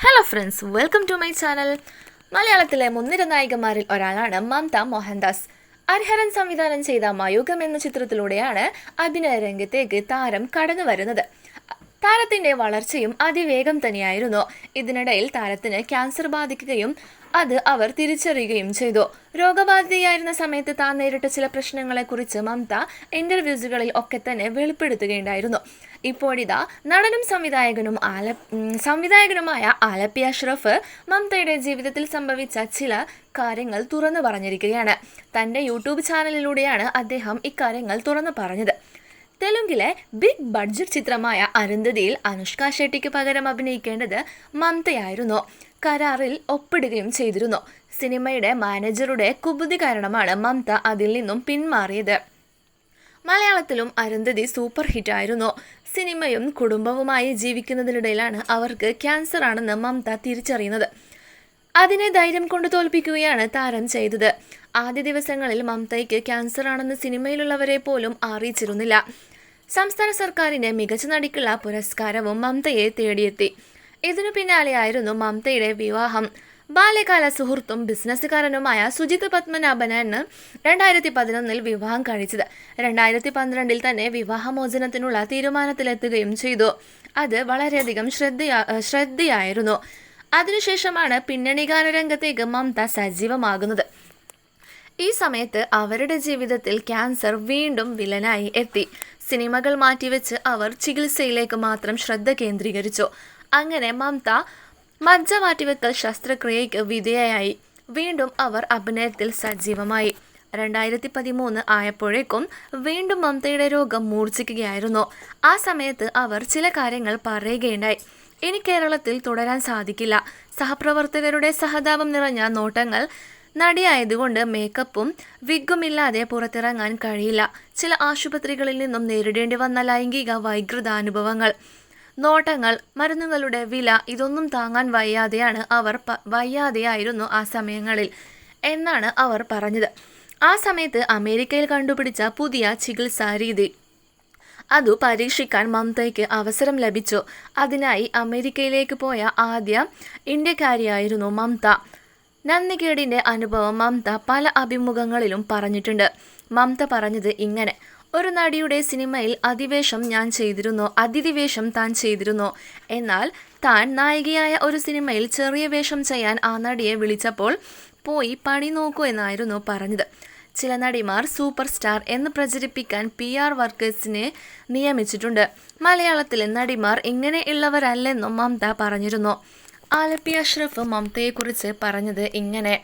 Hello friends welcome to my channel മലയാളത്തിലെ മുൻനിര നായികമാരിൽ ഒരാളാണ് മമത മോഹൻദാസ്. അർഹരൻ സംവിധാനം ചെയ്ത മയൂഖം എന്ന ചിത്രത്തിലൂടെയാണ് അഭിനയ രംഗത്തേക്ക് താരം കടന്നു വരുന്നത് താരത്തിന്റെ വളർച്ചയും അതിവേഗം തന്നെയായിരുന്നു. ഇതിനിടയിൽ താരത്തിന് ക്യാൻസർ ബാധിക്കുകയും അത് അവർ തിരിച്ചറിയുകയും ചെയ്തു. രോഗബാധിതയായിരുന്ന സമയത്ത് താൻ നേരിട്ട ചില പ്രശ്നങ്ങളെക്കുറിച്ച് മമത ഇന്റർവ്യൂസുകളിൽ ഒക്കെ തന്നെ വെളിപ്പെടുത്തുകയുണ്ടായിരുന്നു. ഇപ്പോഴിതാ നടനും സംവിധായകനും ആല സംവിധായകനുമായ ആലപ്പി അഷ്റഫ് മമതയുടെ ജീവിതത്തിൽ സംഭവിച്ച ചില കാര്യങ്ങൾ തുറന്നു പറഞ്ഞിരിക്കുകയാണ്. തന്റെ യൂട്യൂബ് ചാനലിലൂടെയാണ് അദ്ദേഹം ഇക്കാര്യങ്ങൾ തുറന്നു പറഞ്ഞത്. തെലുങ്കിലെ ബിഗ് ബഡ്ജറ്റ് ചിത്രമായ അരുന്ധതിയിൽ അനുഷ്ക ഷെട്ടിക്ക് പകരം അഭിനയിക്കേണ്ടത് മമതയായിരുന്നു കരാറിൽ ഒപ്പിടുകയും ചെയ്തിരുന്നു. സിനിമയുടെ മാനേജറുടെ കുബുദ്ധി കാരണമാണ് മമത അതിൽ നിന്നും പിന്മാറിയത്. മലയാളത്തിലും അരുന്ധതി സൂപ്പർ ഹിറ്റ് ആയിരുന്നു സിനിമയും കുടുംബവുമായി ജീവിക്കുന്നതിനിടയിലാണ് അവർക്ക് ക്യാൻസർ ആണെന്ന് മമത തിരിച്ചറിയുന്നത്. അതിനെ ധൈര്യം കൊണ്ട് തോൽപ്പിക്കുകയാണ് താരം ചെയ്തത്. ആദ്യ ദിവസങ്ങളിൽ മമതയ്ക്ക് ക്യാൻസർ ആണെന്ന് സിനിമയിലുള്ളവരെ പോലും അറിയിച്ചിരുന്നില്ല. സംസ്ഥാന സർക്കാരിന്റെ മികച്ച നടിക്കുള്ള പുരസ്കാരവും മമതയെ തേടിയെത്തി. ഇതിനു പിന്നാലെയായിരുന്നു മമതയുടെ വിവാഹം. ബാല്യകാല സുഹൃത്തും ബിസിനസ്സുകാരനുമായ സുജിത് പത്മനാഭനാണ് രണ്ടായിരത്തി പതിനൊന്നിൽ വിവാഹം കഴിച്ചത്. രണ്ടായിരത്തി പന്ത്രണ്ടിൽ തന്നെ വിവാഹമോചനത്തിനുള്ള തീരുമാനത്തിലെത്തുകയും ചെയ്തു. അത് വളരെയധികം ശ്രദ്ധയാ ശ്രദ്ധയായിരുന്നു. അതിനുശേഷമാണ് പിന്നണി ഗാനരംഗത്തേക്ക് മമത സജീവമാകുന്നത്. ഈ സമയത്ത് അവരുടെ ജീവിതത്തിൽ ക്യാൻസർ വീണ്ടും വിലനായി എത്തി. സിനിമകൾ മാറ്റിവെച്ച് അവർ ചികിത്സയിലേക്ക് മാത്രം ശ്രദ്ധ കേന്ദ്രീകരിച്ചു. അങ്ങനെ മമത മജ്ജ മാറ്റിവെക്കൽ ശസ്ത്രക്രിയയ്ക്ക് വിധേയയായി. വീണ്ടും അവർ അഭിനയത്തിൽ സജീവമായി. രണ്ടായിരത്തി പതിമൂന്ന് ആയപ്പോഴേക്കും വീണ്ടും മമതയുടെ രോഗം മൂർച്ഛിക്കുകയായിരുന്നു. ആ സമയത്ത് അവർ ചില കാര്യങ്ങൾ പറയുകയുണ്ടായി. ഇനി കേരളത്തിൽ തുടരാൻ സാധിക്കില്ല. സഹപ്രവർത്തകരുടെ സഹതാപം നിറഞ്ഞ നോട്ടങ്ങൾ നടിയായതുകൊണ്ട് മേക്കപ്പും വിഗ്ഗുമില്ലാതെ പുറത്തിറങ്ങാൻ കഴിയില്ല. ചില ആശുപത്രികളിൽ നിന്നും നേരിടേണ്ടി വന്ന ലൈംഗിക വൈകൃതാനുഭവങ്ങൾ. നോട്ടങ്ങൾ മരുന്നുകളുടെ വില ഇതൊന്നും താങ്ങാൻ വയ്യാതെയാണ് അവർ വയ്യാതെയായിരുന്നു ആ സമയങ്ങളിൽ എന്നാണ് അവർ പറഞ്ഞത്. ആ സമയത്ത് അമേരിക്കയിൽ കണ്ടുപിടിച്ച പുതിയ ചികിത്സാ രീതി. അതു പരീക്ഷിക്കാൻ മമതയ്ക്ക് അവസരം ലഭിച്ചു. അതിനായി അമേരിക്കയിലേക്ക് പോയ ആദ്യ ഇന്ത്യക്കാരിയായിരുന്നു മമത നന്ദികേടിന്റെ അനുഭവം മമത പല അഭിമുഖങ്ങളിലും പറഞ്ഞിട്ടുണ്ട്. മമത പറഞ്ഞത് ഇങ്ങനെ ഒരു നടിയുടെ സിനിമയിൽ അതിവേഷം ഞാൻ ചെയ്തിരുന്നു അതിഥിവേഷം താൻ ചെയ്തിരുന്നു. എന്നാൽ താൻ നായികയായ ഒരു സിനിമയിൽ ചെറിയ വേഷം ചെയ്യാൻ ആ നടിയെ വിളിച്ചപ്പോൾ പോയി പണി നോക്കൂ എന്നായിരുന്നു പറഞ്ഞത്. ചില നടിമാർ സൂപ്പർ സ്റ്റാർ എന്ന് പ്രചരിപ്പിക്കാൻ പി ആർ വർക്കേഴ്സിനെ നിയമിച്ചിട്ടുണ്ട്. മലയാളത്തിലെ നടിമാർ ഇങ്ങനെയുള്ളവരല്ലെന്നും മമത പറഞ്ഞിരുന്നു. ആലപ്പി അഷ്റഫ് മമതയെക്കുറിച്ച് പറഞ്ഞത് ഇങ്ങനെ.